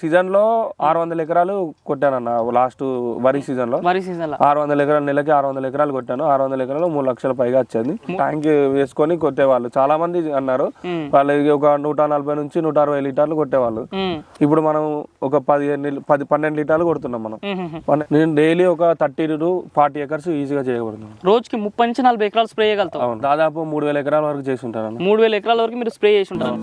సీజన్లో ఆరు వందల ఎకరాలు కొట్టానన్న లాస్ట్ వరి సీజన్లో. వరి సీజన్లో. ఆరు వందల ఎకరాలు నెలకి ఆరు వందల ఎకరాలు కొట్టాను. ఆరు వందల ఎకరాలు మూడు లక్షల పైగా వచ్చింది. ట్యాంక్ వేసుకొని కొట్టేవాళ్ళు. చాలా మంది అన్నారు. వాళ్ళకి ఒక నూట నలభై నుంచి నూట అరవై లీటర్లు కొట్టేవాళ్ళు. ఇప్పుడు మనం ఒక పదిహేను పది పన్నెండు లీటర్లు కొడుతున్నాం మనం. నేను డైలీ ఒక థర్టీ టు ఫార్టీ ఎకర్స్ ఈజీగా చేయబడుతున్నాను రోజుకి ముప్పై నుంచి నలభై ఎకరాలు స్ప్రే చేయగలుగుతాం దాదాపు మూడు వేల ఎకరాల వరకు చేసి ఉంటాను మూడు వేల ఎకరాల వరకు మీరు స్ప్రే చేసి ఉంటారు.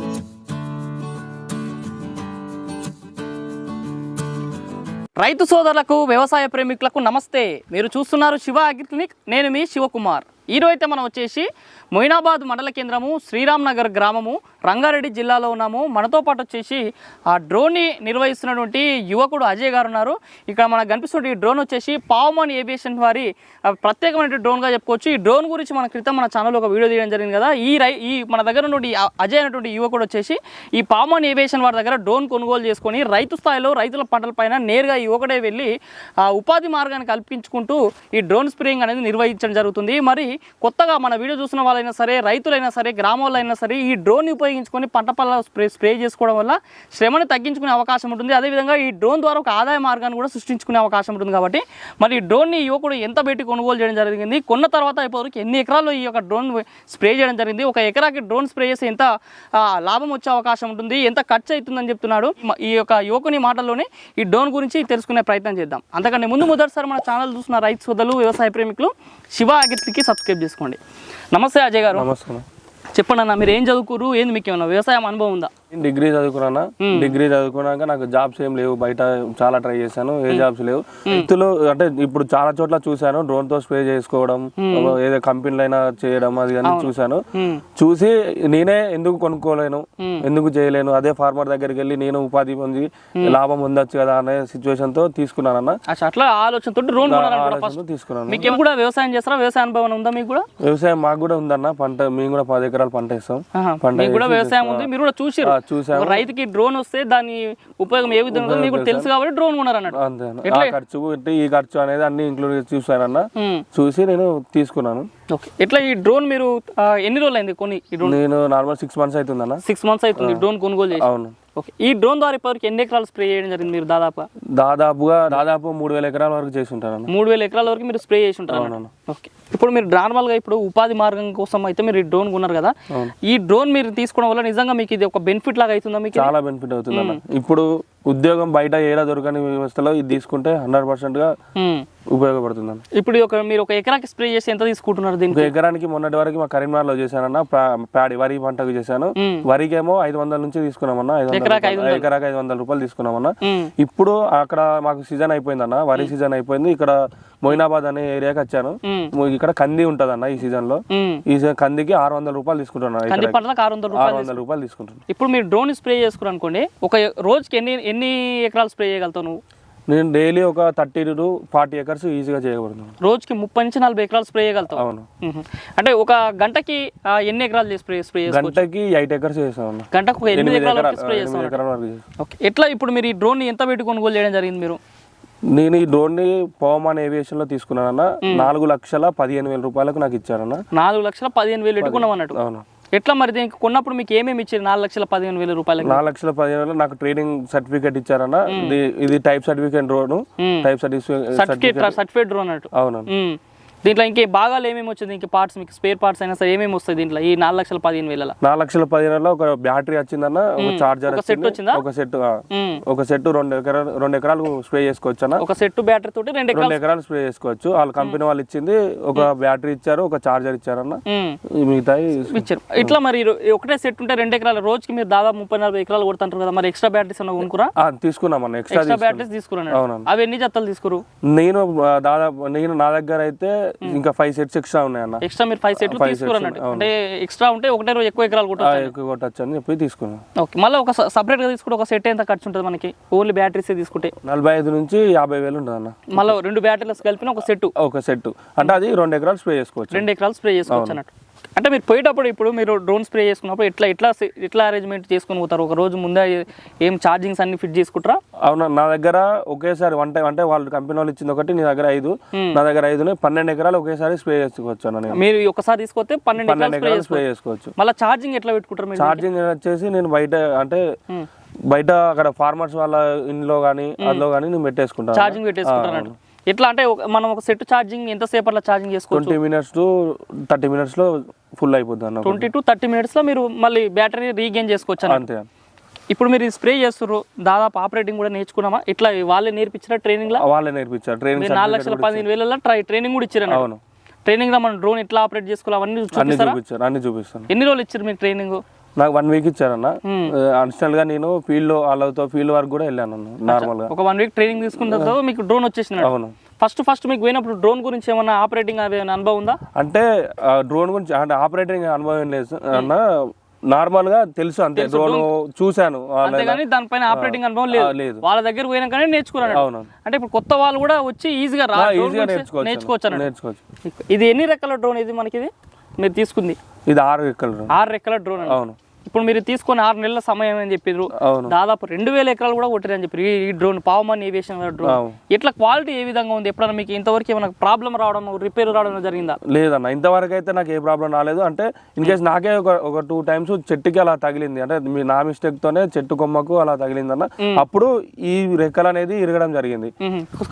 రైతు సోదరులకు వ్యవసాయ ప్రేమికులకు నమస్తే. మీరు చూస్తున్నారు శివ అగ్రి క్లినిక్. నేను మీ శివకుమార్. ఈరోజు అయితే మనం వచ్చేసి మొయినాబాద్ మండల కేంద్రము శ్రీరామ్ నగర్ గ్రామము రంగారెడ్డి జిల్లాలో ఉన్నాము. మనతో పాటు వచ్చేసి ఆ డ్రోన్ని నిర్వహిస్తున్నటువంటి యువకుడు అజయ్ గారు ఉన్నారు. ఇక్కడ మనకు కనిపిస్తున్న ఈ డ్రోన్ వచ్చేసి పావమన్ ఏవియేషన్ వారి ఆ, ప్రత్యేకమైన డ్రోన్గా చెప్పుకోవచ్చు. ఈ డ్రోన్ గురించి మన క్రితం మన ఛానల్లో ఒక వీడియో తీయడం జరిగింది కదా. ఈ రై ఈ మన దగ్గర నుండి అజయ్ అనేటువంటి యువకుడు వచ్చేసి ఈ పావమన్ ఏవియేషన్ వారి దగ్గర డ్రోన్ కొనుగోలు చేసుకొని రైతు స్థాయిలో రైతుల పంటలపైన నేరుగా యువకుడే వెళ్ళి ఆ ఉపాధి మార్గాన్ని కల్పించుకుంటూ ఈ డ్రోన్ స్ప్రేయింగ్ అనేది నిర్వహించడం జరుగుతుంది. మరి కొత్తగా మన వీడియో చూసిన వాళ్ళైనా సరే రైతులైనా సరే గ్రామాల్లో అయినా సరే ఈ డ్రోన్ ఉపయోగించుకొని పంట పళ్ళ స్ప్రే స్ప్రే చేసుకోవడం వల్ల శ్రమను తగ్గించుకునే అవకాశం ఉంటుంది. అదేవిధంగా ఈ డ్రోన్ ద్వారా ఒక ఆదాయ మార్గాన్ని కూడా సృష్టించుకునే అవకాశం ఉంటుంది కాబట్టి మరి ఈ డ్రోన్ని యువకుడు ఎంత పెట్టి కొనుగోలు చేయడం జరిగింది? కొన్న తర్వాత ఇప్పటివరకు ఎన్ని ఎకరాల్లో ఈ యొక్క డ్రోన్ స్ప్రే చేయడం జరిగింది? ఒక ఎకరాకి డ్రోన్ స్ప్రే చేస్తే ఎంత లాభం వచ్చే అవకాశం ఉంటుంది? ఎంత ఖర్చు అవుతుందని చెప్తున్నాడు ఈ యొక్క యువకుని మాటల్లోనే ఈ డ్రోన్ గురించి తెలుసుకునే ప్రయత్నం చేద్దాం. అంతకంటే ముందు మొదటిసారి మన ఛానల్ చూసిన రైతు సోదరులు వ్యవసాయ ప్రేమికులు శివ అగిత్రికి సబ్స్క్రైబ్ చేసుకోండి. నమస్తే అజయ్ గారు. నమస్కారం చెప్పండి అన్న మీరు ఏం చదువుకురు ఏంది మీకు ఏమన్నా వ్యవసాయం అనుభవం ఉందా? డిగ్రీ చదువుకున్నాను? డిగ్రీ చదువుకున్నాక నాకు జాబ్స్ ఏం లేవు. బయట చాలా ట్రై చేశాను. ఏ జాబ్స్ లేవు. రైతులు అంటే ఇప్పుడు చాలా చోట్ల చూశాను. డ్రోన్తో స్ప్రే చేసుకోవడం ఏదో కంపెనీలు అయినా చేయడం అది అని చూశాను. చూసి నేనే ఎందుకు కొనుక్కోలేను? ఎందుకు చేయలేను? అదే ఫార్మర్ దగ్గరికి వెళ్ళి నేను ఉపాధి పొంది లాభం పొందొచ్చు కదా అనే సిచ్యువేషన్తో తీసుకున్నానన్న. అచ్చా అట్లా ఆలోచనతో డ్రోన్ తీసుకున్నాను. మీకేం కూడా వ్యవసాయం చేస్తారా? వ్యవసాయ అనుభవం ఉందా మీకు కూడా? వ్యవసాయం మాకు కూడా ఉందన్న. పంట మేము కూడా పది ఎకరాలు పంట వేస్తాం. పంట కూడా వేసి వ్యవసాయం ఉంది. మీరు కూడా చూసిరు ఆ, చూసాము. రైతుకి డ్రోన్ వస్తే దాని ఉపయోగం ఏ విధంగా మీకు తెలుసు కాబట్టి డ్రోన్ కొన్నారు అన్నట్టు అన్న. ఆ ఖర్చు ఈ ఖర్చు అనేది అన్ని ఇంక్లూడ్ చూసానన్న. చూసి నేను తీసుకున్నాను. ఓకే. ఎట్లా ఈ డ్రోన్ మీరు ఎన్ని రోజులు అయింది కొని ఈ డ్రోన్? నేను నార్మల్ సిక్స్ మంత్స్ అవుతుందన్న సిక్స్ మంత్స్ అవుతుంది డ్రోన్ కొనుగోలు చేసి. అవును. ఓకే. ఈ డ్రోన్ ద్వారా ఇప్పటివరకు ఎన్ని ఎకరాలు స్ప్రే చేయడం జరిగింది మీరు దాదాపుగా? దాదాపుగా దాదాపు మూడు వేల ఎకరాల వరకు చేసి ఉంటాను మూడు వేల ఎకరాల వరకు మీరు స్ప్రే చేసి ఉంటారు. ఓకే. ఇప్పుడు మీరు నార్మల్గా ఇప్పుడు ఉపాధి మార్గం కోసం అయితే మీరు ఈ డ్రోన్ కొన్నారు కదా. ఈ డ్రోన్ మీరు తీసుకోవడం వల్ల నిజంగా మీకు ఇది ఒక బెనిఫిట్ లాగా అవుతుందా మీకు చాలా బెనిఫిట్ అవుతుంది ఇప్పుడు ఉద్యోగం బయట ఏడా దొరకని వ్యవస్థలో ఇది తీసుకుంటే హండ్రెడ్ పర్సెంట్గా. ఉపయోగపడుతుంది అన్న ఇప్పుడు ఒక మీరు ఒక ఎకరాకి స్ప్రే చేసి ఎంత తీసుకుంటున్నారు దీనికి? ఎకరానికి మొన్నటి వరకు మా కరీంనగర్లో చేశానన్న ప్యా- ప్యాడి వరి పంటకు చేశాను. మ్మ్. వరికేమో ఐదు వందల నుంచి తీసుకున్నామన్న ఎకరాకి ఐదు వందల. రూపాయలు తీసుకున్నామన్న. ఇప్పుడు అక్కడ మాకు సీజన్ అయిపోయిందన్న వరి సీజన్ అయిపోయింది. ఇక్కడ మొయినాబాద్ అనే ఏరియాకి వచ్చాను. ఇక్కడ కంది ఉంటదన్న ఈ సీజన్లో. ఈ సీజన్ కందికి ఆరు వందల రూపాయలు తీసుకుంటున్నాను. ఆరు వందల రూపాయలు తీసుకుంటున్నాను. ఇప్పుడు మీరు డ్రోన్ స్ప్రే చేసుకున్నారు అనుకోండి ఒక రోజుకి ఎన్ని ఎన్ని ఎకరాలు స్ప్రే చేయగలుగుతావు నువ్వు? నేను డైలీ ఒక థర్టీ టు ఫార్టీ ఎకర్స్ ఈజీగా చేయబడుతున్నాను రోజుకి ముప్పై నుంచి నలభై ఎకరాలు స్ప్రే చేయగలుగుతావు? అవును. అంటే ఒక గంటకి ఆ, ఎన్ని ఎకరాలు స్ప్రే స్ప్రే గంటకి ఎయిట్ ఎకర్స్ చేస్తాను. గంటకు ఒక ఎనిమిది ఎకరాల ఎకరాలు వరకు స్ప్రే ఎనిమిది చేస్తాం ఎకరాల వరకు చేస్తాను. ఓకే. ఎట్లా ఇప్పుడు మీరు ఈ డ్రోన్ ఎంత పెట్టి కొనుగోలు చేయడం జరిగింది మీరు? నేను ఈ డ్రోన్ని పవమాన్ ఏవియేషన్లో తీసుకున్నానన్న. నాలుగు లక్షల పదిహేను వేల రూపాయలకు నాకు ఇచ్చారన్న. నాలుగు లక్షల పదిహేను వేలు పెట్టుకున్నాం అన్నట్టు? అవును. ఎట్లా మరి దీనికి కొన్నప్పుడు మీకు ఏమేమి ఇచ్చారు? నాలుగు లక్షల పదిహేను వేల రూపాయలకి? నాలుగు లక్షల పదిహేను వేలు నాకు ట్రైనింగ్ సర్టిఫికేట్ ఇచ్చారన్న. ఇది ఇది type certificate drone. Type certificate certificate drone మ్మ్. దీంట్లో ఇంకే భాగాలు ఏమేమి వచ్చింది ఇంక పార్ట్స్ మీకు స్పేర్ పార్ట్స్ అయినా సరే ఏమేమి వస్తాయి దీంట్లో? ఈ నాలుగు లక్షల పదిహేను వేల నాలుగు లక్షల పదిహేనులో ఒక బ్యాటరీ వచ్చిందన్న ఒక చార్జర్ సెట్ వచ్చిందా. ఒక సెట్ ఒక సెట్ రెండు ఎకరాలు రెండు ఎకరాలు స్ప్రే చేసుకోవచ్చు అన్న ఒక సెట్ బ్యాటరీ తోటి రెండు ఎకరాలు రెండు ఎకరాలు స్ప్రే చేసుకోవచ్చు. వాళ్ళ కంపెనీ వాళ్ళు ఇచ్చింది ఒక బ్యాటరీ ఇచ్చారు ఒక చార్జర్ ఇచ్చారన్న. మిగతాయి ఇచ్చారు. ఇట్లా మరి ఒకటే సెట్ ఉంటే రెండు ఎకరాలు రోజుకి మీరు దాదాపు ముప్పై నలభై ఎకరాలు కొడుతుంటారు కదా మరి ఎక్స్ట్రా బ్యాటరీస్ అన్న కొనుక్కురా? ఆ, తీసుకున్నామన్న ఎక్స్ట్రా బ్యాటరీస్ తీసుకున్నాను. అవి ఎన్ని జతలు తీసుకురు? నేను దాదాపు నేను నా దగ్గర అయితే ఇంకా ఫైవ్ సెట్స్ ఎక్స్ట్రా ఉన్నాయన్న. ఎక్స్ట్రా మీరు ఫైవ్ సెట్లు తీసుకురు అన్నట్టు. అంటే ఎక్స్ట్రా ఉంటే ఒకటే రోజు ఎక్కువ ఎకరాలు కొట్టచ్చు ఎక్కువ కొట్టచ్చు అని చెప్పి తీసుకున్నాను ఓకే మళ్ళీ ఒక సపరేట్గా తీసుకుంటే ఒక సెట్ ఎంత ఖర్చు ఉంటుంది మనకి? ఓన్లీ బ్యాటరీస్ తీసుకుంటే? నలభై ఐదు నుంచి యాభై వేలు ఉంటుంది అన్న మళ్ళీ రెండు బ్యాటరీస్ కలిపిన ఒక సెట్ ఒక సెట్ అంటే అది రెండు ఎకరాలు స్ప్రే చేసుకోవచ్చు. రెండు ఎకరాలు స్ప్రే చేసుకోవచ్చు అన్నట్టు. అంటే మీరు పోయేటప్పుడు ఇప్పుడు మీరు డ్రోన్ స్ప్రే చేసుకున్నప్పుడు ఎట్లా ఎట్లా ఎట్లా అరేంజ్మెంట్ చేసుకొని పోతారు? ఒక రోజు ముందే ఏం ఛార్జింగ్స్ అన్ని ఫిట్ చేసుకుంటారా? అవునా నా దగ్గర ఒకేసారి వన్ టైం అంటే వాళ్ళు కంపెనీ వాళ్ళు ఇచ్చింది ఒకటి నీ దగ్గర ఐదు. నా దగ్గర ఐదు పన్నెండు ఎకరాలు ఒకేసారి స్ప్రే చేసుకోవచ్చు నేను. మీరు ఒకసారి తీసుకొస్తే పన్నెండు ఎకరాలు స్ప్రే చేసుకోవచ్చు. స్ప్రే చేసుకోవచ్చు. మళ్ళీ ఛార్జింగ్ ఎట్లా పెట్టుకుంటారు మీరు? ఛార్జింగ్ వచ్చేసి నేను బయట అంటే బయట అక్కడ ఫార్మర్స్ వాళ్ళ ఇంట్లో కానీ అందులో కానీ నేను పెట్టేసుకుంటాను ఛార్జింగ్ పెట్టేసుకుంటారు ఎట్లా అంటే మనం ఒక సెట్ ఛార్జింగ్ ఎంత సేపట్లో ఛార్జింగ్ చేసుకోవచ్చు? ట్వంటీ మినిట్స్ టు థర్టీ మినిట్స్లో ఫుల్ అయిపోద్ది అన్న ట్వంటీ టు థర్టీ మినిట్స్లో మీరు మళ్ళీ బ్యాటరీ రీగెయిన్ చేసుకోవచ్చు. అంతే ఇప్పుడు మీరు స్ప్రే చేస్తున్నారు దాదాపు ఆపరేటింగ్ కూడా నేర్చుకున్నామా? ఇట్లా వాళ్ళే నేర్పించిన ట్రైనింగ్లో? వాళ్ళే నేర్పించారు. ట్రైనింగ్ నాలుగు లక్షల పదిహేను వేలలో ట్రై ట్రైనింగ్ కూడా ఇచ్చారు అవును. ట్రైనింగ్లో మనం డ్రోన్ ఎట్లా ఆపరేట్ చేసుకోవాలి అవన్నీ అన్ని చూపిస్తారా? అన్ని చూపిస్తాను. ఎన్ని రోజులు ఇచ్చారు మీకు ట్రైనింగ్ నాకు వన్ వీక్ ఇచ్చారన్న. అడిషనల్గా నేను ఫీల్డ్లో వాళ్ళతో ఫీల్డ్ వరకు కూడా వెళ్ళాను నార్మల్గా. ఒక వన్ వీక్ ట్రైనింగ్ తీసుకున్న మీకు డ్రోన్ వచ్చేసింది అవును. ఫస్ట్ ఫస్ట్ మీకు పోయినప్పుడు డ్రోన్ గురించి ఏమన్నా ఆపరేటింగ్ అనుభవం ఉందా? అంటే డ్రోన్ గురించి అంటే ఆపరేటింగ్ అనుభవం ఏం లేదు అన్న నార్మల్గా తెలుసు అంతే డ్రోన్ చూశాను దానిపైన ఆపరేటింగ్ అనుభవం లేదు. వాళ్ళ దగ్గర పోయినాకనే నేర్చుకున్నాడు అవును. అంటే ఇప్పుడు కొత్త వాళ్ళు కూడా వచ్చి ఈజీగా ఈజీగా నేర్చుకోవచ్చు నేర్చుకోవచ్చు ఇది ఎన్ని రెక్కల డ్రోన్ ఇది మనకి ఇది మీరు తీసుకుంది? ఇది ఆరు ఎక్కలు ఆరు రెక్కల డ్రోన్ అవును. ఇప్పుడు మీరు తీసుకొని ఆరు నెలల సమయం అని చెప్పారు దాదాపు రెండు వేల ఎకరాలు కూడా కొట్టారని చెప్పారు ఈ- డ్రోన్ పావమన్ ఏవియేషన్ డ్రోన్. ఇట్లా క్వాలిటీ ఏ విధంగా ఉంది? ఎప్పుడైనా మీకు ఇంతవరకు ఏమైనా ప్రాబ్లం రావడం రిపేర్ రావడం జరిగిందా? లేదన్న ఇంతవరకు అయితే నాకు ఏ ప్రాబ్లం రాలేదు. అంటే ఇన్ కేస్ నాకే ఒక ఒక టూ టైమ్స్ చెట్టుకి అలా తగిలింది. అంటే మీ నా మిస్టేక్ తోనే చెట్టు కొమ్మకు అలా తగిలిందన్న. అప్పుడు ఈ రెక్కలు అనేది ఇరగడం జరిగింది.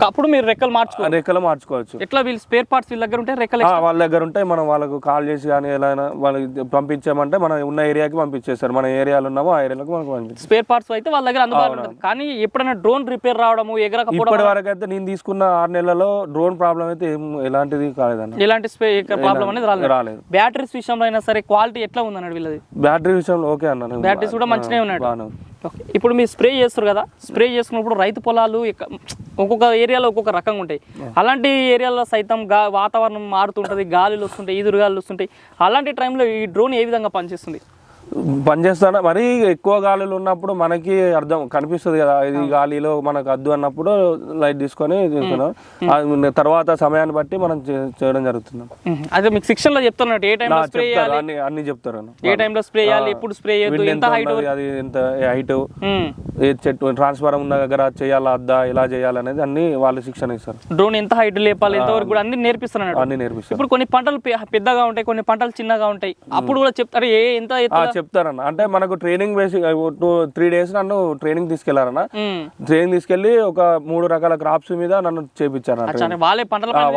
అప్పుడు మీరు రెక్కలు మార్చుకో రెక్కలు మార్చుకోవచ్చు. ఎట్లా వీళ్ళు స్పేర్ పార్ట్స్ వీళ్ళ దగ్గర ఉంటే రెక్కలు వాళ్ళ దగ్గర ఉంటే మనం వాళ్ళకు కాల్ చేసి కానీ ఎలా వాళ్ళకి పంపించామంటే మన ఉన్న ఏరియాకి పంపించేస్తారు మన ఏరియాలో ఉన్నామో ఆ ఏరియాలకు మనకు స్పేర్ పార్ట్స్ అయితే వాళ్ళ దగ్గర అందుబాటులో ఉంటుంది. కానీ ఎప్పుడైనా డ్రోన్ రిపేర్ రావడము ఎగరకపోవడం ఇప్పటి వరకు అయితే నేను తీసుకున్న ఆరు నెలలలో డ్రోన్ ప్రాబ్లం అయితే ఏం ఎలాంటిది కాలేదన్న. స్పే ప్రాబ్లం అనేది రాలేదు. రాలేదు. బ్యాటరీస్ విషయంలో అయినా సరే క్వాలిటీ ఎట్లా ఉందన్నాడు వీళ్ళది? బ్యాటరీ విషయంలో ఓకే అన్న బ్యాటరీస్ కూడా మంచిగా ఉన్నాడు. ఉంది. ఇప్పుడు మీరు స్ప్రే చేస్తారు కదా స్ప్రే చేసుకున్నప్పుడు రైతు పొలాలు ఒక్కొక్క ఏరియాలో ఒక్కొక్క రకంగా ఉంటాయి. అలాంటి ఏరియాలో సైతం గా వాతావరణం మారుతుంటుంది గాలులు వస్తుంటాయి ఈదురుగాలు వస్తుంటాయి. అలాంటి టైంలో ఈ డ్రోన్ ఏ విధంగా పనిచేస్తుంది? పనిచేస్తాను మరీ ఎక్కువ గాలులు ఉన్నప్పుడు మనకి అర్థం కనిపిస్తుంది కదా. ఇది గాలిలో మనకు అద్దు అన్నప్పుడు లైట్ తీసుకొని తీసుకున్నాం తర్వాత సమయాన్ని బట్టి మనం చేయడం జరుగుతుంది. అదే మీకు శిక్షణలో చెప్తున్నట్టు ఏ టైంలో స్ప్రే చేయాలి? అన్ని అన్ని చెప్తారు. ఏ టైంలో స్ప్రే చేయాలి? ఎప్పుడు స్ప్రే చేయొద్దు? ఎంత ఎంత హైట్ అది ఎంత హైట్? ఏ చెట్టు ట్రాన్స్ఫారం ఉన్న దగ్గర చేయాలా అద్దా ఎలా చేయాలి అనేది అన్ని వాళ్ళు శిక్షణ ఇస్తారు. డ్రోన్ ఎంత హైట్ లేపాలి ఎంతవరకు కూడా అన్ని నేర్పిస్తున్నాడు అన్ని నేర్పిస్తారు. ఇప్పుడు కొన్ని పంటలు పెద్దగా ఉంటాయి కొన్ని పంటలు చిన్నగా ఉంటాయి. అప్పుడు కూడా చెప్తారు ఏ ఎంత చెప్తారన్న. అంటే మనకు ట్రైనింగ్ బేసి టూ త్రీ డేస్ నన్ను ట్రైనింగ్ తీసుకెళ్ళారన్న. ట్రైనింగ్ తీసుకెళ్ళి ఒక మూడు రకాల క్రాప్స్ మీద నన్ను చేపించారు వాళ్ళే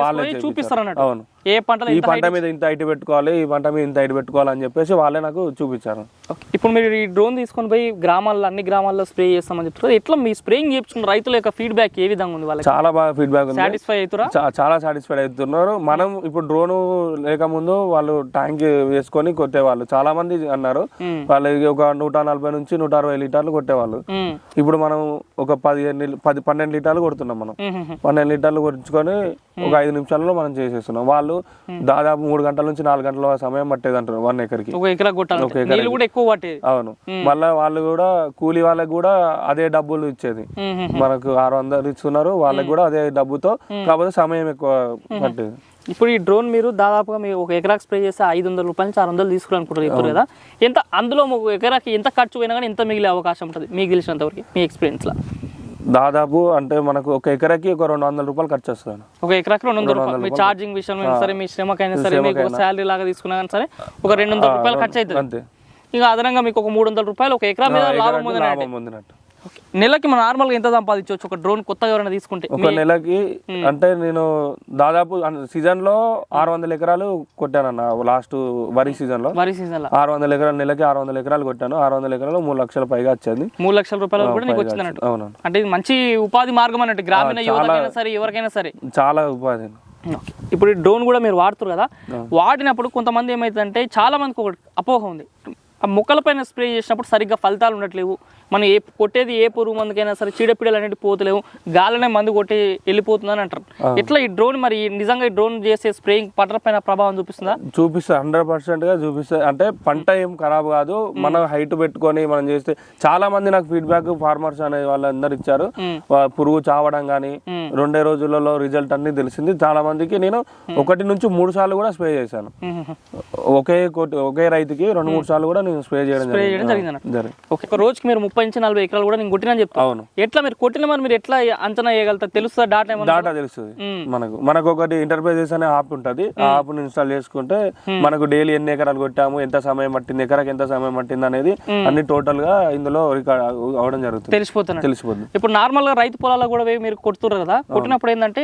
వాళ్ళే చేపిస్తారు. అవును. ఏ పంటలు ఈ పంట మీద ఇంత హైట్ పెట్టుకోవాలి ఈ పంట మీద ఇంత హైట్ పెట్టుకోవాలి అని చెప్పేసి వాళ్ళే నాకు చూపించారు. ఇప్పుడు మీరు ఈ డ్రోన్ తీసుకొని పోయి గ్రామాల్లో అన్ని గ్రామాల్లో స్ప్రే చేస్తామని చెప్తారు ఎట్లా మీ స్ప్రేయింగ్ చేయించుకున్న రైతుల యొక్క ఫీడ్బ్యాక్ ఏ విధంగా ఉంది వాళ్ళకి? చాలా బాగా ఫీడ్బ్యాక్ ఉంది. సాటిస్ఫై అవుతారా? చాలా సాటిస్ఫైడ్ అవుతున్నారు. మనం ఇప్పుడు డ్రోన్ లేకముందు వాళ్ళు ట్యాంక్ వేసుకొని కొట్టేవాళ్ళు. చాలా మంది అన్నారు. వాళ్ళకి ఒక నూట నలభై నుంచి నూట అరవై లీటర్లు కొట్టేవాళ్ళు. ఇప్పుడు మనం ఒక పదిహేను పది పన్నెండు లీటర్లు కొడుతున్నాం మనం. పన్నెండు లీటర్లు కొట్టించుకొని ఒక ఐదు నిమిషాల్లో మనం చేసేస్తున్నాం. వాళ్ళు దాదాపు మూడు గంటల నుంచి నాలుగు గంటల సమయం పట్టేది అంటారు వన్ ఎకర్కి. ఎకరా అవును. మళ్ళీ వాళ్ళు కూడా కూలీ వాళ్ళకి కూడా అదే డబ్బులు ఇచ్చేది. మనకు ఆరు వందలు ఇస్తున్నారు వాళ్ళకి కూడా అదే డబ్బుతో కాకపోతే సమయం ఎక్కువ పట్టేది. ఇప్పుడు ఈ డ్రోన్ మీరు దాదాపుగా మీరు ఒక ఎకరాకి స్ప్రే చేస్తే ఐదు వందల రూపాయల నుంచి ఆరు వందలు తీసుకోవాలనుకుంటారు ఇప్పుడు కదా. ఎంత అందులో ఒక ఎకరాకి ఎంత ఖర్చు పోయినా కానీ ఎంత మిగిలే అవకాశం ఉంటుంది? మీకు తెలిసినంత వరకు మీ ఎక్స్పీరియన్స్లో దాదాపు అంటే మనకు ఒక ఎకరాకి ఒక రెండు వందల రూపాయలు ఖర్చు వస్తుంది. ఒక ఎకరాకి రెండు వందల రూపాయలు. మీ ఛార్జింగ్ విషయం సరే మీ శ్రమకైనా సరే మీకు శాలరీ లాగా తీసుకున్నా కానీ సరే ఒక రెండు వందల రూపాయలు ఖర్చు అవుతుంది. అంతే. ఇక అదనంగా మీకు ఒక మూడు వందల రూపాయలు ఒక ఎకరా మీద లాభం పొందినట్టు. నెలకి మనం నార్మల్గా ఎంత సంపాదించవచ్చు? ఒక డ్రోన్ కొత్తగా ఎవరైనా తీసుకుంటే ఒక నెలకి అంటే నేను దాదాపు సీజన్లో ఆరు వందల ఎకరాలు కొట్టానన్న. లాస్ట్ వరి సీజన్లో. వరి సీజన్లో ఆరు వందల ఎకరాలు నెలకి ఆరు వందల ఎకరాలు కొట్టాను. ఆరు వందల ఎకరాలు మూడు లక్షల పైగా వచ్చేది. మూడు లక్షల రూపాయలు కూడా నీకు వచ్చింది అన్నట్టు. అవును అంటే ఇది మంచి ఉపాధి మార్గం అన్నట్టు. గ్రామీణ యువతకైనా సరే ఎవరికైనా సరే. చాలా ఉపాధి. ఓకే. ఇప్పుడు ఈ డ్రోన్ కూడా మీరు వాడుతారు కదా? వాడినప్పుడు కొంతమంది ఏమైతుందంటే చాలా మందికి ఒక అపోహ ఉంది. ఆ మొక్కలపైన స్ప్రే చేసినప్పుడు సరిగ్గా ఫలితాలు ఉండట్లేవు. మనం ఏ కొట్టేది ఏ పురుగు మందుకైనా సరే చీడపీడలు అనేవి పోతలేవు. గాలనే మందు కొట్టి వెళ్ళిపోతుందని అంటారు. ఎట్లా ఈ డ్రోన్ మరి నిజంగా ఈ డ్రోన్ చేసే స్ప్రేయింగ్ పంటల పైన ప్రభావం చూపిస్తుందా? చూపిస్తా హండ్రెడ్ పర్సెంట్గా చూపిస్తా. అంటే పంట ఏం ఖరాబ్ కాదు. మనం హైట్ పెట్టుకొని మనం చేస్తే చాలా మంది నాకు ఫీడ్బ్యాక్ ఫార్మర్స్ అనే వాళ్ళందరూ ఇచ్చారు. పురుగు చావడం కానీ. రెండే రోజులలో రిజల్ట్ అన్ని తెలిసింది. చాలా మందికి నేను ఒకటి నుంచి మూడు సార్లు కూడా స్ప్రే చేశాను. ఒకే కోటి ఒకే రైతుకి రెండు మూడు సార్లు కూడా నేను స్ప్రే చేయడం జరిగింది. ఓకే ఒక రోజుకి మీరు ముప్పై నుంచి నలభై ఎకరాలు కూడా నేను కొట్టినని చెప్తాను అవును. ఎట్లా మీరు కొట్టిన మరి మీరు ఎట్లా అంచనా వేయగలుగుతారు? తెలుస్తుందా డాటా ఏమన్నా? డాటా తెలుస్తుంది. మనకు మనకు ఒకటి ఇంటర్ప్రైజెస్ అనే యాప్ ఉంటుంది. ఆ యాప్ ఇన్స్టాల్ చేసుకుంటే మనకు డైలీ ఎన్ని ఎకరాలు కొట్టాము ఎంత సమయం పట్టింది ఎకరాకి ఎంత సమయం పట్టింది అనేది అన్ని టోటల్గా ఇందులో రికార్డ్ అవడం జరుగుతుంది. తెలిసిపోతున్నాడు తెలిసిపోతుంది. ఇప్పుడు నార్మల్గా రైతు పొలాల్లో కూడా మీరు కొడుతున్నారు కదా కొట్టినప్పుడు ఏంటంటే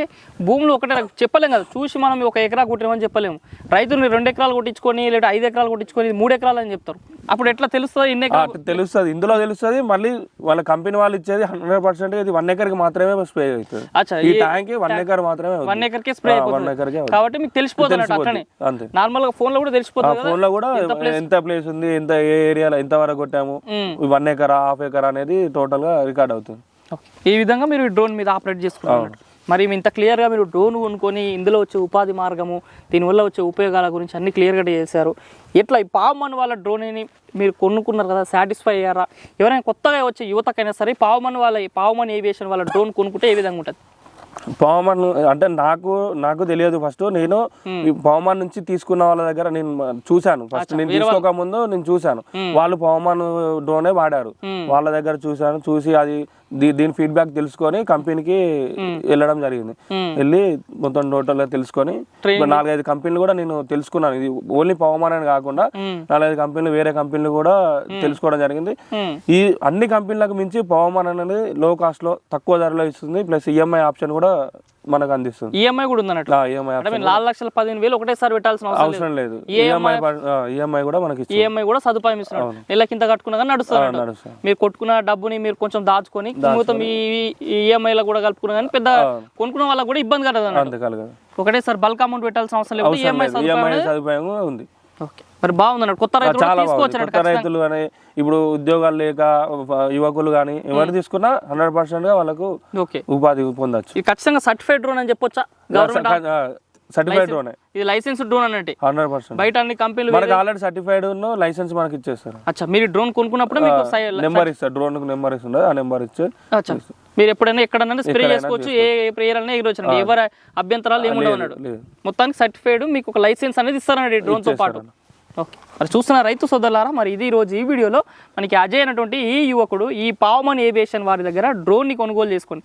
భూములు ఒకటే చెప్పలేం కదా చూసి మనం ఒక ఎకరా కొట్టినామని చెప్పలేము రైతులు రెండు ఎకరాలు కొట్టించుకొని లేదా ఐదు ఎకరాలు కొట్టించుకొని మూడు ఎకరాలు అని చెప్తారు. అప్పుడు ఎట్లా తెలుస్తుంది ఇన్ని ఎకరాలు? తెలుస్తుంది. ఇందులో తెలుస్తుంది మళ్ళీ వాళ్ళ కంపెనీ వాళ్ళు ఇచ్చేది హండ్రెడ్ పర్సెంట్ ఇది వన్ ఎకర్కి మాత్రమే స్ప్రే అవుతుంది. ఈ ట్యాంక్ వన్ ఎకర్ మాత్రమే. వన్ ఎకర్కే స్ప్రే ఆ, అయిపోతుంది. వన్ అవుతుంది. కాబట్టి మీకు తెలిసిపోతుంది అంతే. నార్మల్గా ఫోన్లో కూడా తెలిసిపోతుంది ఫోన్లో కూడా ఎంత ప్లేస్ ఉంది ఎంత ఏ ఏరియాలో ఎంత వరకు కొట్టాము. వన్ ఎకర్ హాఫ్ ఎకర్ అనేది టోటల్గా రికార్డ్ అవుతుంది. ఈ విధంగా మీరు డ్రోన్ మీద ఆపరేట్ చేసుకుంటున్నారు మరి ఇంత క్లియర్గా మీరు డ్రోన్ కొనుక్కొని ఇందులో వచ్చే ఉపాధి మార్గము దీనివల్ల వచ్చే ఉపయోగాల గురించి అన్ని క్లియర్గా చేశారు. ఎట్లా ఈ పావుమన్ వాళ్ళ డ్రోన్ని మీరు కొనుక్కున్నారు కదా సాటిస్ఫై అయ్యారా? ఎవరైనా కొత్తగా వచ్చే యువతకైనా సరే పావుమన్ వాళ్ళ పావుమన్ ఏవియేషన్ వాళ్ళ డ్రోన్ కొనుక్కుంటే ఏ విధంగా ఉంటుంది? పవమాన్ అంటే నాకు నాకు తెలియదు ఫస్ట్. నేను పవమాన్ నుంచి తీసుకున్న వాళ్ళ దగ్గర నేను చూశాను ఫస్ట్. నేను తీసుకోక ముందు నేను చూశాను. వాళ్ళు పవమాన్ డ్రోనే వాడారు. వాళ్ళ దగ్గర చూశాను. చూసి అది దీని ఫీడ్బ్యాక్ తెలుసుకొని కంపెనీకి వెళ్ళడం జరిగింది. వెళ్ళి మొత్తం టోటల్గా తెలుసుకొని నాలుగైదు కంపెనీలు కూడా నేను తెలుసుకున్నాను. ఇది ఓన్లీ పవమాన్ అని కాకుండా నాలుగైదు కంపెనీలు వేరే కంపెనీలు కూడా తెలుసుకోవడం జరిగింది. ఈ అన్ని కంపెనీలకు మించి పవమాన్ అనేది లో కాస్ట్లో తక్కువ ధరలో ఇస్తుంది. ప్లస్ ఈఎంఐ ఆప్షన్ కూడా మనకు అందిస్తుంది. ఈఎంఐ కూడా ఉందన్నట్లు ఈఎంఐ అంటే మీరు నాలుగు లక్షల పదిహేను వేలు ఒకటేసారి పెట్టాల్సిన అవసరం లేదు. ఈఎంఐ ఈఎంఐ కూడా మనకి ఈఎంఐ కూడా సదుపాయం ఇస్తున్నాడు నెలకింత కట్టుకున్నా కానీ నడుస్తుంది మీరు కొట్టుకున్న డబ్బుని మీరు కొంచెం దాచుకొని మిగతా మీ ఈఎంఐలో కూడా కలుపుకున్నా కానీ పెద్ద కొనుక్కున్న వాళ్ళకి కూడా ఇబ్బంది కలగదు ఒకటేసారి బల్క్ అమౌంట్ పెట్టాల్సిన అవసరం లేదు. ఈఎంఐ ఈఎంఐ సదుపాయం ఉంది. ఓకే. మరి బాగుంది అన్నట్టు కొత్త రైతు చాలా బాగుంది. తీసుకోవచ్చు కొత్త రైతులు కానీ ఇప్పుడు ఉద్యోగాలు లేక యువకులు కానీ ఎవరు తీసుకున్నా హండ్రెడ్ పర్సెంట్గా వాళ్ళకు ఓకే. ఉపాధి పొందొచ్చు. ఖచ్చితంగా సర్టిఫైడ్ డ్రోన్ అని చెప్పొచ్చా? సర్టిఫైడ్ డ్రోన్ ఇది లైసెన్స్ డ్రోన్ అన్నట్టు హండ్రెడ్ పర్సెంట్. బయట అన్ని కంపెనీలు మనకి ఆల్రెడీ సర్టిఫైడ్ లైసెన్స్ మనకి ఇచ్చేస్తారు. అచ్చా మీరు డ్రోన్ కొనుక్కున్నప్పుడు మీకు నెంబర్ ఇస్తారు. డ్రోన్కు నెంబర్ ఆ నెంబర్ ఇచ్చి అచ్చా. మీరు ఎప్పుడైనా స్ప్రే చేసుకోవచ్చు ఏ ప్రేయర్ అయినా ఎగిరొచ్చు ఎవరి అభ్యంతరాలు మొత్తానికి సర్టిఫైడ్ మీకు ఒక లైసెన్స్ అనేది ఇస్తారండి డ్రోన్తో పాటు. ఓకే మరి చూస్తున్న రైతు సోదరులారా మరి ఇది ఈరోజు రోజు ఈ వీడియోలో మనకి అజయ్ అయినటువంటి ఈ యువకుడు ఈ పావమన్ ఏవియేషన్ వారి దగ్గర డ్రోన్ని కొనుగోలు చేసుకొని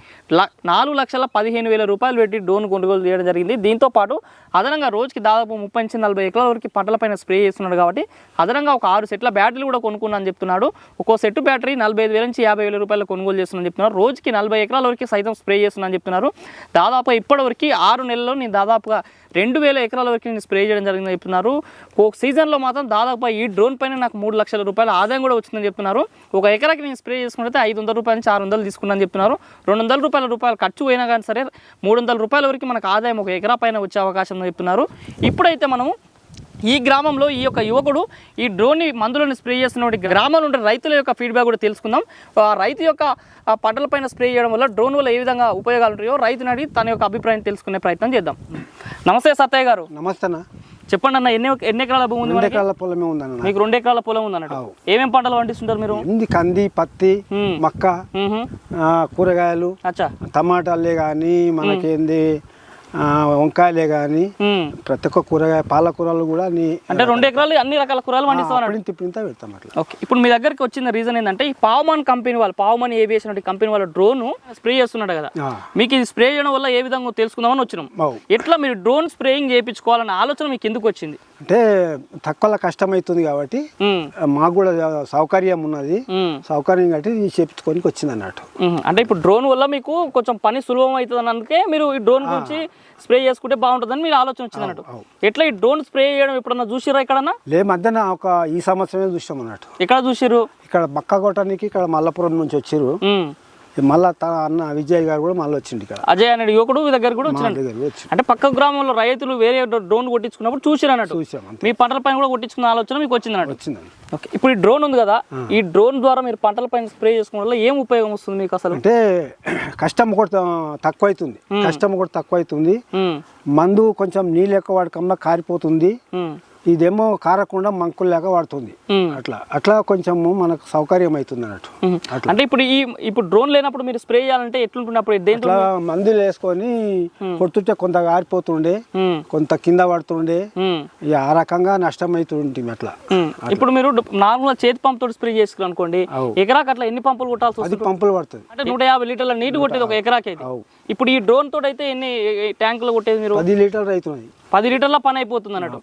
నాలుగు లక్షల పదిహేను వేల రూపాయలు పెట్టి డ్రోన్ కొనుగోలు చేయడం జరిగింది. దీంతో పాటు అదనంగా రోజుకి దాదాపు ముప్పై నుంచి నలభై ఎకరాల వరకు పంటలపైన స్ప్రే చేస్తున్నాడు కాబట్టి అదనంగా ఒక ఆరు సెట్ల బ్యాటరీలు కూడా కొనుక్కున్నా అని చెప్తున్నాడు. ఒక్కో సెట్ బ్యాటరీ నలభై ఐదు వేల నుంచి యాభై వేల రూపాయలు కొనుగోలు చేస్తున్నాను చెప్తున్నారు. రోజుకి నలభై ఎకరాల వరకు సైతం స్ప్రే చేస్తున్నాను చెప్తున్నారు. దాదాపు ఇప్పటివరకు ఆరు నెలల్లో నేను దాదాపుగా రెండు వేల ఎకరాల వరకు నేను స్ప్రే చేయడం జరిగిందని చెప్తున్నారు. ఒక సీజన్లో మాత్రం దాదాపు ఈ డ్రోన్ పైన నాకు మూడు లక్షల రూపాయల ఆదాయం కూడా వచ్చిందని చెప్తున్నారు. ఒక ఎకరాకి నేను స్ప్రే చేసుకుంటే ఐదు వందల రూపాయల నుంచి ఆరు వందలు తీసుకున్నాను చెప్తున్నారు. రెండు వందల రూపాయల రూపాయలు ఖర్చు పోయినా కానీ సరే మూడు వందల రూపాయల వరకు మనకు ఆదాయం ఒక ఎకరా పైన వచ్చే అవకాశం ఉందని చెప్తున్నారు. ఇప్పుడైతే మనము ఈ గ్రామంలో ఈ యొక్క యువకుడు ఈ డ్రోన్ని మందులను స్ప్రే చేస్తున్నటువంటి గ్రామంలో ఉండే రైతుల యొక్క ఫీడ్బ్యాక్ కూడా తెలుసుకుందాం. ఆ రైతు యొక్క పంటలపైన స్ప్రే చేయడం వల్ల డ్రోన్ వల్ల ఏ విధంగా ఉపయోగాలు ఉంటాయో రైతుని అడిగి తన యొక్క అభిప్రాయం తెలుసుకునే ప్రయత్నం చేద్దాం. నమస్తే సత్తయ్య గారు. నమస్తే చెప్పండి అన్న ఎన్ని ఎన్ని ఎకరాల భూమి ఉంది రెండు? ఎకరాల పొలమే ఉందన్న మీకు రెండు ఎకరాల పొలం ఉంది అన్నట్టు ఏమేం పంటలు పండిస్తుంటారు మీరు? ఉంది కంది పత్తి. మక్క కూరగాయలు అచ్చా. టమాటాలే కానీ మనకేంది వంకాయలే కానీ. ప్రతి ఒక్క కూరగాయ పాలకూరలు కూడా అంటే రెండు ఎకరాలు అన్ని రకాల కూరలు పండిస్తాం అన్నట్టు అప్పుడింత ఇప్పుడింత పెడతాం అట్లా. ఓకే. ఇప్పుడు మీ దగ్గరికి వచ్చిన రీజన్ ఏంటంటే ఈ పావమాన్ కంపెనీ వాళ్ళు పావమాన్ ఏవియేషన్ కంపెనీ వాళ్ళ డ్రోన్ స్ప్రే చేస్తున్నాడు కదా. మీకు ఇది స్ప్రే చేయడం వల్ల ఏ విధంగా తెలుసుకుందామని వచ్చినాం. ఎట్లా మీరు డ్రోన్ స్ప్రేయింగ్ చేయించుకోవాలన్న ఆలోచన మీకు ఎందుకు వచ్చింది? అంటే తక్కువ కష్టం అవుతుంది కాబట్టి మాకు కూడా సౌకర్యం ఉన్నది. సౌకర్యం కట్టి ఇది చేపించుకొని వచ్చింది అన్నట్టు. అంటే ఇప్పుడు డ్రోన్ వల్ల మీకు కొంచెం పని సులభం అవుతుంది అన్నందుకే మీరు ఈ డ్రోన్ గురించి స్ప్రే చేసుకుంటే బాగుంటుందని మీరు ఆలోచన వచ్చింది అన్నట్టు ఎట్లా ఈ డ్రోన్ స్ప్రే చేయడం ఎప్పుడన్నా చూసిరా ఎక్కడన్నా? లే మధ్యన ఒక ఈ సంవత్సరమే చూసాం అన్నట్టు. ఎక్కడ చూసిర్రు? ఇక్కడ మక్క కొట్టడానికి ఇక్కడ మల్లపురం నుంచి వచ్చిర్రు. ఉమ్. మళ్ళా తన అన్న విజయ్ గారు కూడా మళ్ళీ వచ్చిండు ఇక్కడ. అజయ్ అనే యువకుడు మీ దగ్గర కూడా మా వచ్చినాడు దగ్గరికి వచ్చి అంటే పక్క గ్రామంలో రైతులు వేరే డ్రోన్ కొట్టించుకున్నప్పుడు చూసిరు అన్నట్టు. చూసాం అంతే. మీ పంటల పైన కూడా కొట్టించుకున్న ఆలోచన మీకు వచ్చింది అన్నట్టు. వచ్చిందండి ఓకే ఇప్పుడు ఈ డ్రోన్ ఉంది కదా ఈ డ్రోన్ ద్వారా మీరు పంటల పైన స్ప్రే చేసుకోవడం వల్ల ఏం ఉపయోగం వస్తుంది మీకు అసలు? అంటే కష్టం కూడా తక్కువ అవుతుంది కష్టం కూడా తక్కువ అవుతుంది ఉమ్, మందు కొంచెం నీళ్ళు ఎక్కువ వాడకంలో కారిపోతుంది. ఉమ్, ఇదేమో కారకుండా మంకుల్లాగా వాడుతుంది. అట్లా అట్లా కొంచెము మనకు సౌకర్యం అవుతుంది అన్నట్టు. అట్లా. అంటే ఇప్పుడు ఈ ఇప్పుడు డ్రోన్ లేనప్పుడు మీరు స్ప్రే చేయాలంటే ఎట్లుంటున్నప్పుడు దేంట్లో మందులు వేసుకొని కొడుతుంటే కొంత ఆరిపోతుండే. కొంత కింద పడుతుండే ఆ రకంగా నష్టం అవుతుంటుంది అట్లా. ఇప్పుడు మీరు నార్మల్ చేతి పంప్ తోటి స్ప్రే చేసుకున్నారు అనుకోండి. ఎకరాకి అట్లా ఎన్ని పంపులు కొట్టాల్సి వస్తుంది? పంపులు పడుతుంది. అంటే నూట యాభై లీటర్ల నీటి కొట్టేది ఒక ఎకరాకి. ఇప్పుడు ఈ డ్రోన్ తోటి అయితే ఎన్ని ట్యాంకులు కొట్టేది మీరు? పది లీటర్లు అవుతున్నాయి పది లీటర్ల పని అయిపోతుంది అన్నట్టు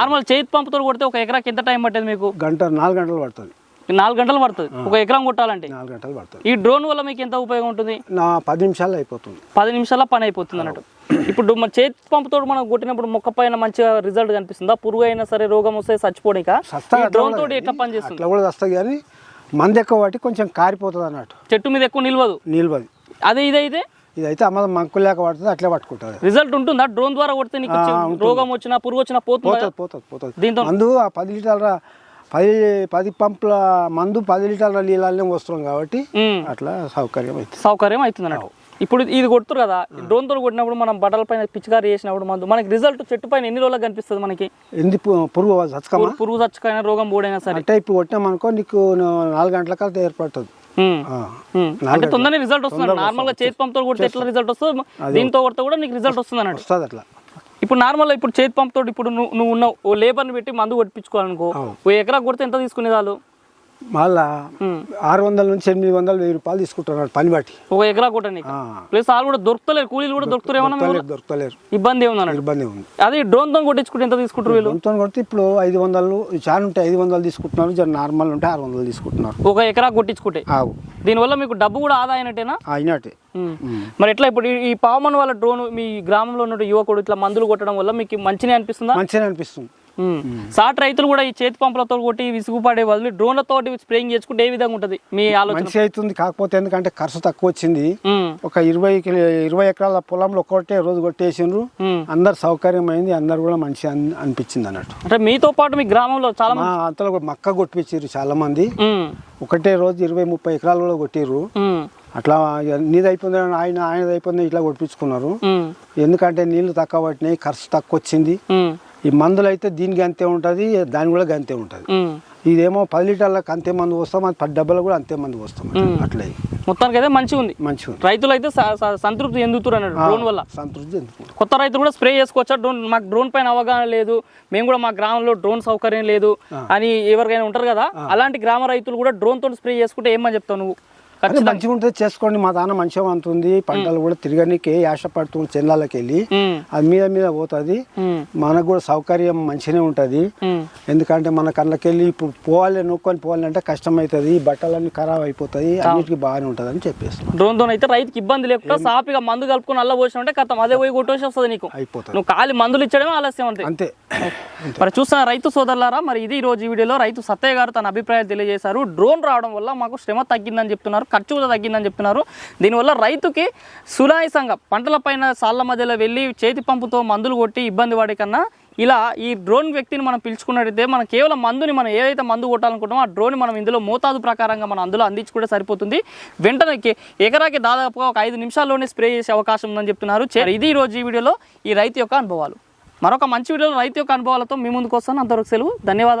నార్మల్ చేతి పంప్ తోటి కొడితే ఒక ఎకరాకి ఎంత టైం పట్టేది మీకు? గంట నాలుగు గంటలు పడుతుంది. నాలుగు గంటలు పడుతుంది. ఒక ఎకరం కొట్టాలంటే? నాలుగు గంటలు పడుతుంది. ఈ డ్రోన్ వల్ల మీకు ఎంత ఉపయోగం ఉంటుంది? నా పది నిమిషాలు అయిపోతుంది. పది నిమిషాల పని అయిపోతుంది అన్నట్టు. ఇప్పుడు మన చేతి పంపుతో మనం కొట్టినప్పుడు మొక్క పైన మంచిగా రిజల్ట్ కనిపిస్తుందా? పురుగు అయినా సరే రోగం వస్తే చచ్చిపోనిక? డ్రోన్ తోటి ఎట్లా పని చేస్తుంది? కూడా వస్తుంది కానీ మంది ఎక్కువ వాటి కొంచెం కారిపోతుంది అన్నట్టు. చెట్టు మీద ఎక్కువ నిల్వదు? నిల్వది. అదే ఇదైతే ఇదైతే అమ్మ మంకులేక పడుతుంది అట్లే పట్టుకుంటుంది. రిజల్ట్ ఉంటుందా? డ్రోన్ ద్వారా కొడితే నీకు రోగం వచ్చినా పురుగు వచ్చినా పోతుందా? పోతుంది పోతుంది దీంతో మందు ఆ పది లీటర్ల పది పది పంపుల మందు పది లీటర్ల నీళ్ళనే వస్తున్నాం కాబట్టి. అట్లా సౌకర్యం అవుతుంది సౌకర్యం అవుతుంది అన్నట్టు ఇప్పుడు ఇది కొడుతురు కదా డ్రోన్ తోటి కొట్టినప్పుడు మనం బట్టల పైన పిచ్చికారి చేసినప్పుడు మందు మనకి రిజల్ట్ చెట్టు పైన ఎన్ని రోజులకు కనిపిస్తుంది మనకి? పు- పురుగు చచ్చకమా? పురుగు- చచ్చుకైనా రోగం బోడైనా సరే. అంటే ఇప్పుడు కొట్టినామనుకో నీకు నాలుగు గంటల కల్లా ఏర్పడుతుంది. అంటే తొందరనే రిజల్ట్ వస్తుంది. నార్మల్గా చేతి పంప్తో కొడితే ఎట్లా రిజల్ట్ వస్తుంది దీంతో కొడితే కూడా నీకు రిజల్ట్ వస్తుంది అన్నట్టు వస్తుంది అట్లా. ఇప్పుడు నార్మల్ ఇప్పుడు చేతి పంప్ తోటి ఇప్పుడు నువ్వు నువ్వు ఉన్నావు ఓ లేబర్ని పెట్టి మందు కొట్టించుకోవాలనుకో ఓ ఎకరా కొడితే ఎంత తీసుకునే వాళ్ళు మళ్ళా. ఆరు వందల నుంచి ఎనిమిది వందలు వెయ్యి రూపాయలు తీసుకుంటున్నాడు పని బట్టి. ఒక ఎకరా కొట్టడానికి ఆ. ప్లస్ వాళ్ళు కూడా దొరుకుతలేరు కూలీలు కూడా దొరుకుతారు ఏమన్నా దొరకలేరు ఇబ్బంది ఏముంది అన్నట్టు ఇబ్బంది ఉంది అదే డ్రోన్తో కొట్టించుకుంటే ఎంత తీసుకుంటారు వీళ్ళు? సొంతం కొడితే ఇప్పుడు ఐదు వందలు చాలా ఉంటే ఐదు వందలు తీసుకుంటున్నారు జర నార్మల్ ఉంటే ఆరు వందలు తీసుకుంటున్నారు. ఒక ఎకరా కొట్టించుకుంటే. దీనివల్ల మీకు డబ్బు కూడా ఆదా అయినట్టేనా? అయినట్టే. మరి ఎట్లా ఇప్పుడు ఈ- పావమన్ వాళ్ళ డ్రోన్ మీ గ్రామంలో ఉన్న యువకుడు ఇట్లా మందులు కొట్టడం వల్ల మీకు మంచిగా అనిపిస్తుందా? మంచిగా అనిపిస్తుంది. సాటి రైతులు కూడా ఈ చేతి పంపులతో కొట్టి విసుగుపడే బదులు డ్రోన్లతో స్ప్రేయింగ్ చేసుకుంటే ఏ విధంగా ఉంటుంది మీ ఆలోచన మంచిగా అవుతుంది కాకపోతే ఎందుకంటే ఖర్చు తక్కువ వచ్చింది. ఒక ఇరవై ఇరవై ఎకరాల పొలంలో ఒక్కటే రోజు కొట్టేసిండ్రు. అందరు సౌకర్యం అయింది అందరు కూడా మంచిగా అన్- అనిపించింది అన్నట్టు అంటే మీతో పాటు మీ గ్రామంలో చాలా అంతలో కూడా మక్క కొట్టించారు చాలా మంది. ఒకటే రోజు ఇరవై ముప్పై ఎకరాలు కూడా కొట్టిర్రు. అట్లా నీది అయిపోయింది ఆయన ఆయనది అయిపోయింది ఇట్లా కొట్టించుకున్నారు. ఎందుకంటే నీళ్ళు తక్కువ పట్టినాయి ఖర్చు తక్కువ వచ్చింది. ఈ మందులు అయితే దీనికి అంతే ఉంటుంది దాని కూడా అంతే ఉంటుంది. ఇదేమో పది లీటర్లకు అంతే మందు వస్తాం అది పది డబ్బలు కూడా అంతే మందు వస్తాం అట్లా మొత్తానికి అయితే మంచిగా ఉంది. మంచిగా. రైతులు అయితే సంతృప్తి అన్నట్టు డ్రోన్ వల్ల. సంతృప్తి చెందుతుంది కొత్త రైతులు కూడా స్ప్రే చేసుకోవచ్చా? డ్రోన్ మాకు డ్రోన్ పైన అవగాహన లేదు మేము కూడా మా గ్రామంలో డ్రోన్ సౌకర్యం లేదు అని ఎవరికైనా ఉంటారు కదా? అలాంటి గ్రామ రైతులు కూడా డ్రోన్ తోటి స్ప్రే చేసుకుంటే ఏమని చెప్తావు నువ్వు? మంచిగా ఉంటుంది చేసుకోండి మా దాన మంచిగా ఉంటుంది పంటలు కూడా తిరగనీకి యాష పడుతుంది చెన్నాలకి వెళ్ళి. అది మీద మీద పోతుంది. మనకు కూడా సౌకర్యం మంచిగానే ఉంటుంది. ఎందుకంటే మన కళ్ళకెళ్ళి ఇప్పుడు పోవాలి నూక్కొని పోవాలంటే కష్టం అవుతుంది బట్టలన్నీ ఖరాబ్ అయిపోతాయి అన్నిటికీ బాగానే ఉంటుంది అని చెప్పేస్తున్నాం డ్రోన్తో అయితే రైతుకి ఇబ్బంది లేకుండా సాఫీగా మందు కలుపుకొని అల్ల పోసినట్టే కథం. అదే పోయి కొట్టేసి వస్తుంది నీకు. అయిపోతుంది. నువ్వు ఖాళీ మందులు ఇచ్చడమే ఆలస్యం అంతే. అంతే. మరి చూస్తున్న రైతు సోదరులారా మరి ఇది రోజు వీడియోలో రైతు సత్తయ్య గారు తన అభిప్రాయాలు తెలియజేశారు. డ్రోన్ రావడం వల్ల మాకు శ్రమ తగ్గిందని చెప్తున్నారు ఖర్చు కూడా తగ్గిందని చెప్తున్నారు. దీనివల్ల రైతుకి సునాయసంగా పంటలపైన సాళ్ళ మధ్యలో వెళ్ళి చేతి పంపుతో మందులు కొట్టి ఇబ్బంది పడే కన్నా ఇలా ఈ డ్రోన్ వ్యక్తిని మనం పిలుచుకున్నట్టయితే మనం కేవలం మందుని మనం ఏదైతే మందు కొట్టాలనుకుంటామో ఆ డ్రోన్ మనం ఇందులో మోతాదు ప్రకారంగా మనం అందులో అందించుకుంటే సరిపోతుంది. వెంటనే ఎకరాకి దాదాపుగా ఒక ఐదు నిమిషాల్లోనే స్ప్రే చేసే అవకాశం ఉందని చెప్తున్నారు. ఇది ఈ రోజు ఈ వీడియోలో ఈ రైతు యొక్క అనుభవాలు. మరొక మంచి వీడియోలో రైతు యొక్క అనుభవాలతో మీ ముందుకు వస్తాను. అంతవరకు సెలవు. ధన్యవాదాలు.